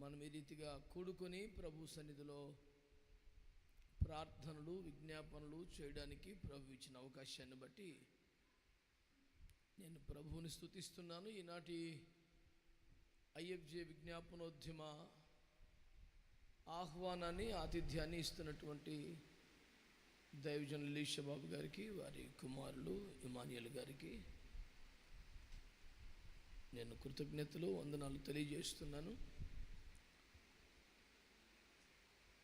మనం ఈ రీతిగా కూడుకొని ప్రభు సన్నిధిలో ప్రార్థనలు విజ్ఞాపనలు చేయడానికి ప్రభు ఇచ్చిన అవకాశాన్ని బట్టి నేను ప్రభువుని స్తుతిస్తున్నాను. ఈనాటి ఐఎఫ్జే విజ్ఞాపనోద్యమ ఆహ్వానాన్ని ఆతిథ్యాన్ని ఇస్తున్నటువంటి దైవజన్ లీషబాబు గారికి వారి కుమారులు ఇమానియల్ గారికి నేను కృతజ్ఞతలు వందనాలు తెలియజేస్తున్నాను.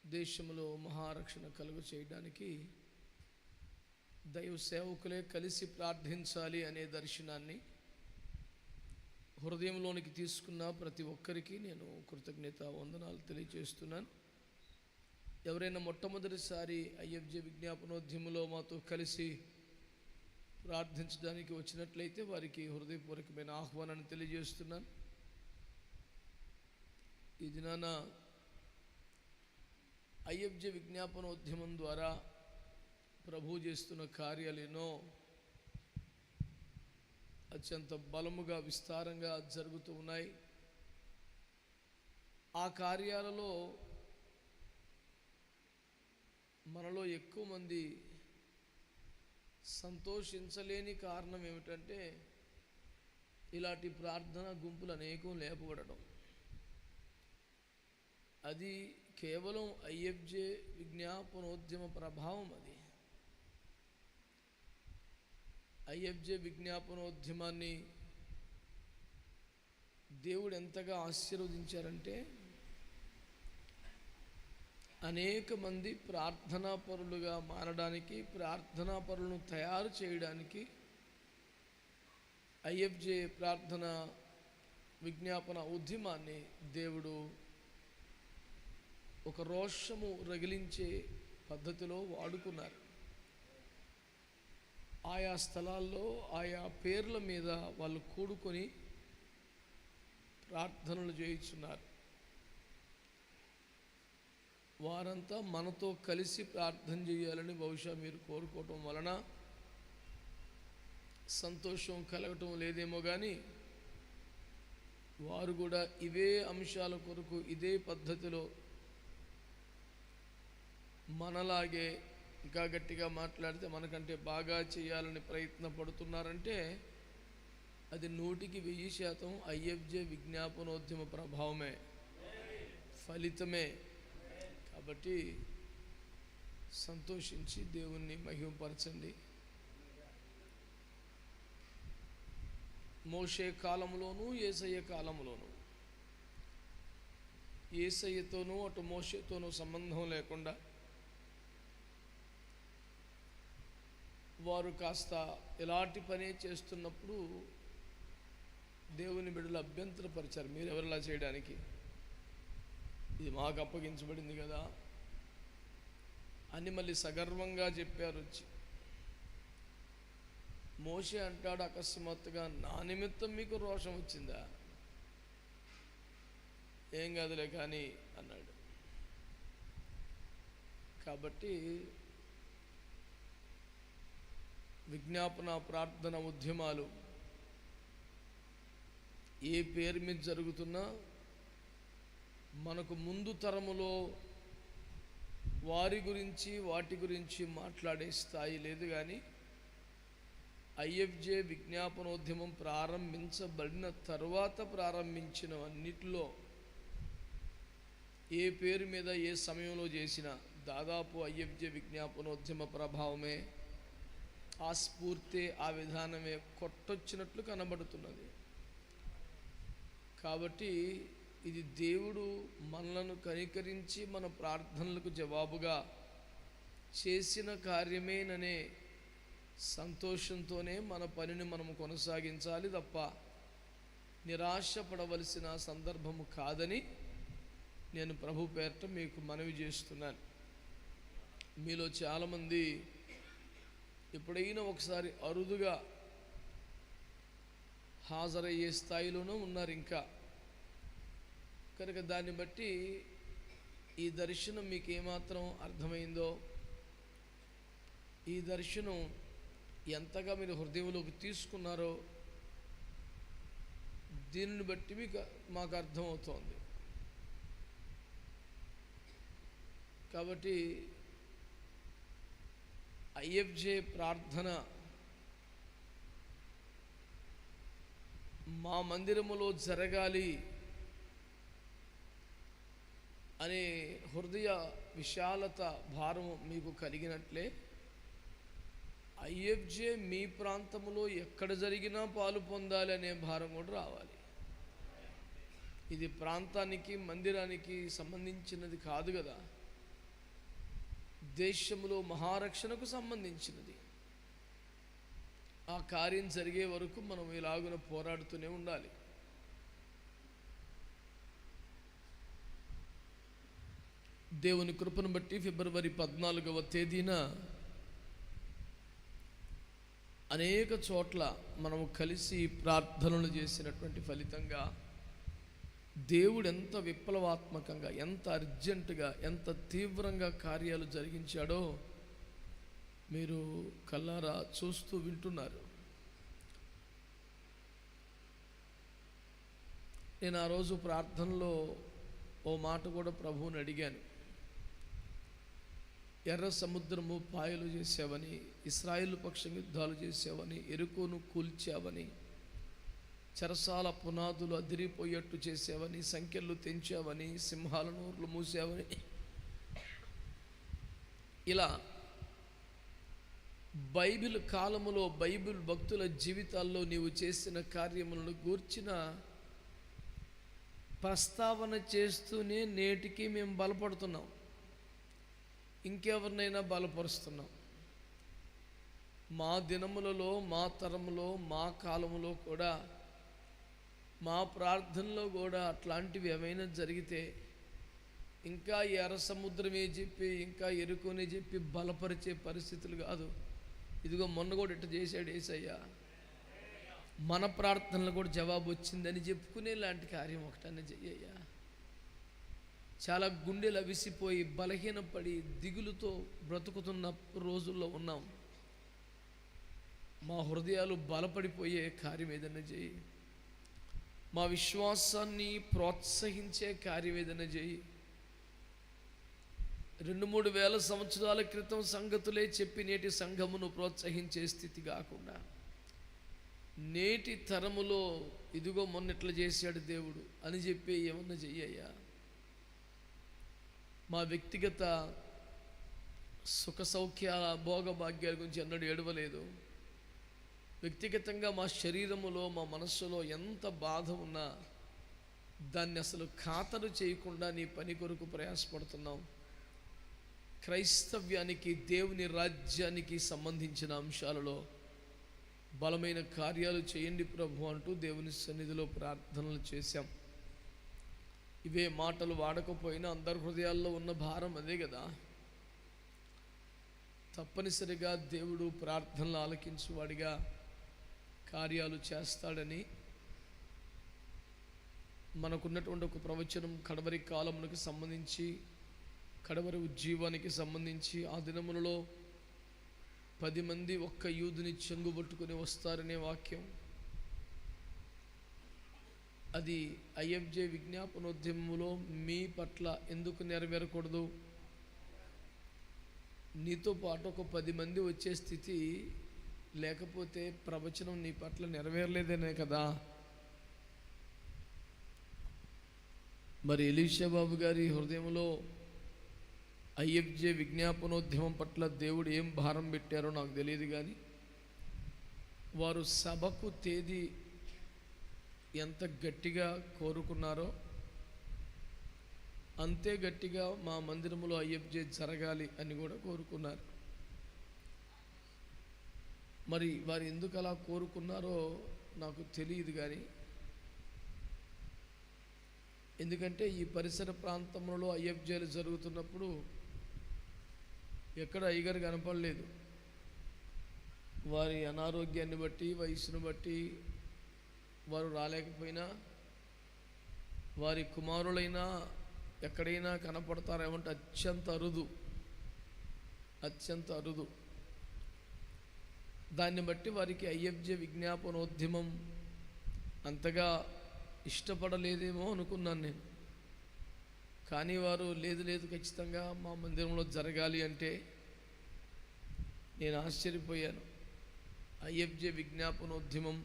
దేశంలో మహారక్షణ కలుగు చేయడానికి దైవ సేవకులే కలిసి ప్రార్థించాలి అనే దర్శనాన్ని హృదయంలోనికి తీసుకున్న ప్రతి ఒక్కరికి నేను కృతజ్ఞత వందనాలు తెలియజేస్తున్నాను. ఎవరైనా మొట్టమొదటిసారి ఐఎఫ్జే విజ్ఞాపనోద్యమంలో మాతో కలిసి ప్రార్థించడానికి వచ్చినట్లయితే వారికి హృదయపూర్వకమైన ఆహ్వానాన్ని తెలియజేస్తున్నాను. ఈ దినాన ఐఎఫ్జే విజ్ఞాపనోద్యమం ద్వారా ప్రభు చేస్తున్న కార్యాలేనో అత్యంత బలముగా విస్తారంగా జరుగుతూ ఉన్నాయి. ఆ కార్యాలలో మనలో ఎక్కువ మంది సంతోషించలేని కారణం ఏమిటంటే ఇలాంటి ప్రార్థన గుంపులు అనేకం లేపబడడం. అది కేవలం ఐఎఫ్జే విజ్ఞాపనోద్యమ ప్రభావం అది. ఐఎఫ్జే విజ్ఞాపనోద్యమాన్ని దేవుడు ఎంతగా ఆశీర్వదించారంటే అనేక మంది ప్రార్థనా పరులుగా మారడానికి ప్రార్థనా పరులను తయారు చేయడానికి ఐఎఫ్జే ప్రార్థన విజ్ఞాపన ఉద్యమాన్ని దేవుడు ఒక రోషము రగిలించే పద్ధతిలో వాడుకున్నారు. ఆయా స్థలాల్లో ఆయా పేర్ల మీద వాళ్ళు కూడుకొని ప్రార్థనలు చేయించున్నారు. వారంతా మనతో కలిసి ప్రార్థన చేయాలని బహుశా మీరు కోరుకోవటం వలన సంతోషం కలగటం లేదేమో కానీ వారు కూడా ఇవే అంశాల కొరకు ఇదే పద్ధతిలో మనలాగే ఇంకా గట్టిగా మాట్లాడితే మనకంటే బాగా చేయాలని ప్రయత్న పడుతున్నారంటే అది నూటికి వెయ్యి శాతం ఐఎఫ్జే విజ్ఞాపనోద్యమ ప్రభావమే. ఫలితమే. కాబట్టి సంతోషించి దేవుణ్ణి మహిమపరచండి. మోషే కాలంలోనూ ఏసయ్య కాలంలోనూ ఏసయ్యతోనూ అటు మోషేతోనూ సంబంధం లేకుండా వారు కాస్త ఎలాంటి పని చేస్తున్నప్పుడు దేవుని బిడ్డలు అభ్యంతరపరిచారు. మీరు ఎవరిలా చేయడానికి? ఇది మాకు అప్పగించబడింది కదా అని మళ్ళీ సగర్వంగా చెప్పారు వచ్చి. మోషే అంటాడు అకస్మాత్తుగా నా నిమిత్తం మీకు రోషం వచ్చిందా? ఏం కాదులే కానీ అన్నాడు. కాబట్టి విజ్ఞాపన ప్రార్థన ఉద్యమాలు. ఏ పేరు మీద జరుగుతున్నా మనకు ముందు తరములో వారి గురించి వాటి గురించి మాట్లాడే స్థాయి లేదు కానీ ఐఎఫ్జే విజ్ఞాపనోద్యమం ప్రారంభించబడిన తర్వాత ప్రారంభించినవన్నిటిలో ఏ పేరు మీద ఏ సమయంలో చేసినా దాదాపు ఐఎఫ్జే విజ్ఞాపనోద్యమ ప్రభావమే ఆ స్ఫూర్తి ఆ విధానమే కొట్టొచ్చినట్లు కనబడుతున్నది. కాబట్టి ఇది దేవుడు మనలను కనికరించి మన ప్రార్థనలకు జవాబుగా చేసిన కార్యమేననే సంతోషంతోనే మన పనిని మనం కొనసాగించాలి తప్ప నిరాశపడవలసిన సందర్భము కాదని నేను ప్రభు పేరట మీకు మనవి చేస్తున్నాను. మీలో చాలామంది ఎప్పుడైనా ఒకసారి అరుదుగా హాజరయ్యే స్థాయిలోనూ ఉన్నారు ఇంకా. కనుక దాన్ని బట్టి ఈ దర్శనం మీకు ఏమాత్రం అర్థమైందో ఈ దర్శనం ఎంతగా మీరు హృదయంలోకి తీసుకున్నారో దీనిని బట్టి మీకు మాకు అర్థమవుతోంది. కాబట్టి ఐఎఫ్జే ప్రార్థన మా మందిరములో జరగాలి అనే హృదయ విశాలత భారం మీకు కలిగినట్లే. ఐఎఫ్జే మీ ప్రాంతంలో ఎక్కడ జరిగినా పాలు పొందాలి అనే భారం కూడా రావాలి. ఇది ప్రాంతానికి మందిరానికి సంబంధించినది కాదు కదా. దేశంలో మహారక్షణకు సంబంధించినది. ఆ కార్యం జరిగే వరకు మనం ఇలాగున పోరాడుతూనే ఉండాలి. దేవుని కృపను బట్టి ఫిబ్రవరి పద్నాలుగవ తేదీన అనేక చోట్ల మనము కలిసి ప్రార్థనలు చేసినటువంటి ఫలితంగా దేవుడు ఎంత విప్లవాత్మకంగా ఎంత అర్జెంటుగా ఎంత తీవ్రంగా కార్యాలు జరిగించాడో మీరు కల్లారా చూస్తూ వింటున్నారు. నేను ఆ రోజు ప్రార్థనలో ఓ మాట కూడా ప్రభువుని అడిగాను. ఎర్ర సముద్రము పాయలు చేసావని ఇస్రాయిల్ పక్షం యుద్ధాలు చేసావని ఎరుకోను కూల్చావని చెరసాల పునాదులు అదిరిపోయేట్టు చేసావని సంఖ్యలు తెంచావని సింహాల నోర్లు మూసావని. ఇలా బైబిల్ కాలములో బైబిల్ భక్తుల జీవితాల్లో నీవు చేసిన కార్యములను గూర్చిన ప్రస్తావన చేస్తూనే నేటికి మేము బలపడుతున్నాం. ఇంకెవరినైనా బలపరుస్తున్నాం. మా దినములలో మా తరములో మా కాలములో కూడా మా ప్రార్థనలో కూడా అట్లాంటివి ఏమైనా జరిగితే ఇంకా ఎర్ర సముద్రమే చెప్పి ఇంకా ఎరుకునే చెప్పి బలపరిచే పరిస్థితులు కాదు. ఇదిగో మొన్న కూడా ఇట్ట చేశాడు ఏసయ్యా. మన ప్రార్థనలు కూడా జవాబు వచ్చిందని చెప్పుకునే లాంటి కార్యం ఒకటనే చెయ్యయ్యా. చాలా గుండెలు అవిసిపోయి బలహీనపడి దిగులుతో బ్రతుకుతున్న రోజుల్లో ఉన్నాం. మా హృదయాలు బలపడిపోయే కార్యం ఏదైనా చేయి మా విశ్వాసాన్ని ప్రోత్సహించే కార్యవేదన చేయి. రెండు మూడు వేల సంవత్సరాల క్రితం సంగతులే చెప్పి నేటి సంఘమును ప్రోత్సహించే స్థితి కాకుండా నేటి తరములో ఇదిగో మొన్నట్లు చేశాడు దేవుడు అని చెప్పి ఏమన్నా చెయ్యయ్యా? మా వ్యక్తిగత సుఖ సౌఖ్యాల భోగభాగ్యాల గురించి ఎన్నడూ ఏడవలేదు. వ్యక్తిగతంగా మా శరీరములో మా మనస్సులో ఎంత బాధ ఉన్నా దాన్ని అసలు ఖాతరు చేయకుండా నీ పని కొరకు ప్రయాసపడుతున్నాం. క్రైస్తవ్యానికి దేవుని రాజ్యానికి సంబంధించిన అంశాలలో బలమైన కార్యాలు చేయండి ప్రభు అంటూ దేవుని సన్నిధిలో ప్రార్థనలు చేశాం. ఇవే మాటలు వాడకపోయినా అందరి హృదయాల్లో ఉన్న భారం అదే కదా. తప్పనిసరిగా దేవుడు ప్రార్థనలు ఆలకించువాడిగా. కార్యాలు చేస్తాడని మనకున్నటువంటి ఒక ప్రవచనం కడవరి కాలమునకు సంబంధించి కడవరి ఉజ్జీవానికి సంబంధించి ఆ దినములలో పది మంది ఒక్క యూదుని చెంగుబట్టుకుని వస్తారనే వాక్యం. అది ఐఎఫ్జే విజ్ఞాపనోద్యమంలో మీ పట్ల ఎందుకు నెరవేరకూడదు? నీతో పాటు ఒక పది మంది వచ్చే స్థితి లేకపోతే ప్రవచనం నీ పట్ల నెరవేరలేదనే కదా? మరి ఎలీషా బాబు గారి హృదయంలో ఐఎఫ్జే విజ్ఞాపనోద్యమం పట్ల దేవుడు ఏం భారం పెట్టారో నాకు తెలియదు కానీ వారు సభకు తేదీ ఎంత గట్టిగా కోరుకున్నారో అంతే గట్టిగా మా మందిరంలో ఐఎఫ్జే జరగాలి అని కూడా కోరుకున్నారు. మరి వారు ఎందుకు అలా కోరుకున్నారో నాకు తెలియదు కానీ ఎందుకంటే ఈ పరిసర ప్రాంతంలో ఐఎఫ్జేలు జరుగుతున్నప్పుడు ఎక్కడ అయ్యగారు కనపడలేదు. వారి అనారోగ్యాన్ని బట్టి వయసును బట్టి వారు రాలేకపోయినా వారి కుమారులైనా ఎక్కడైనా కనపడతారేమంటే అత్యంత అరుదు. అత్యంత అరుదు. దాన్ని బట్టి వారికి అయ్యబ్జ విజ్ఞాపనోద్యమం అంతగా ఇష్టపడలేదేమో అనుకున్నాను నేను. కానీ వారు లేదు లేదు ఖచ్చితంగా మా మందిరంలో జరగాలి అంటే నేను ఆశ్చర్యపోయాను. ఐఎఫ్జే విజ్ఞాపనోద్యమం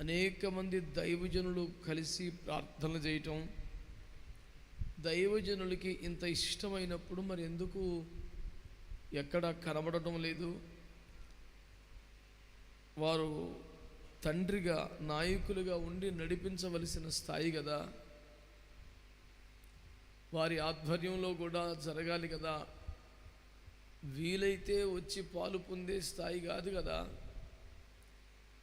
అనేక మంది దైవజనులు కలిసి ప్రార్థనలు చేయటం దైవజనులకి ఇంత ఇష్టమైనప్పుడు మరి ఎందుకు ఎక్కడ కనబడటం లేదు? వారు తండ్రిగా నాయకులుగా ఉండి నడిపించవలసిన స్థాయి కదా వారి ఆధ్వర్యంలో కూడా జరగాలి కదా వీలైతే వచ్చి పాలు పొందే స్థాయి కాదు కదా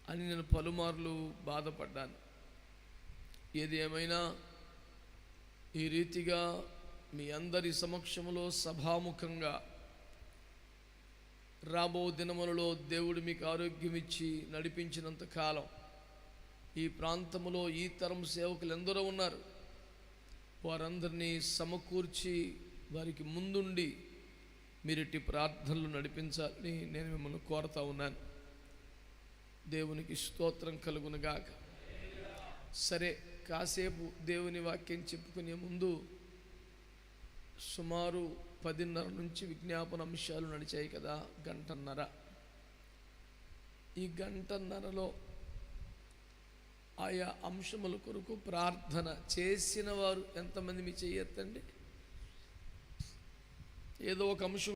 అని నేను పలుమార్లు బాధపడ్డాను. ఏది ఏమైనా ఈ రీతిగా మీ అందరి సమక్షంలో సభాముఖంగా రాబో దినములలో దేవుడు మీకు ఆరోగ్యం ఇచ్చి నడిపించినంత కాలం ఈ ప్రాంతంలో ఈ తరం సేవకులు ఎందరో ఉన్నారు. వారందరినీ సమకూర్చి వారికి ముందుండి మీరిటి ప్రార్థనలు నడిపించాలని నేను మిమ్మల్ని కోరుతా ఉన్నాను. దేవునికి స్తోత్రం కలుగునుగాక సరే కాసేపు దేవుని వాక్యం చెప్పుకునే ముందు సుమారు పదిన్నర నుంచి విజ్ఞాపన అంశాలు నడిచాయి కదా గంటన్నర. ఈ గంటన్నరలో ఆయా అంశముల కొరకు ప్రార్థన చేసిన వారు ఎంతమంది మీ చేయొత్తండి ఏదో ఒక అంశం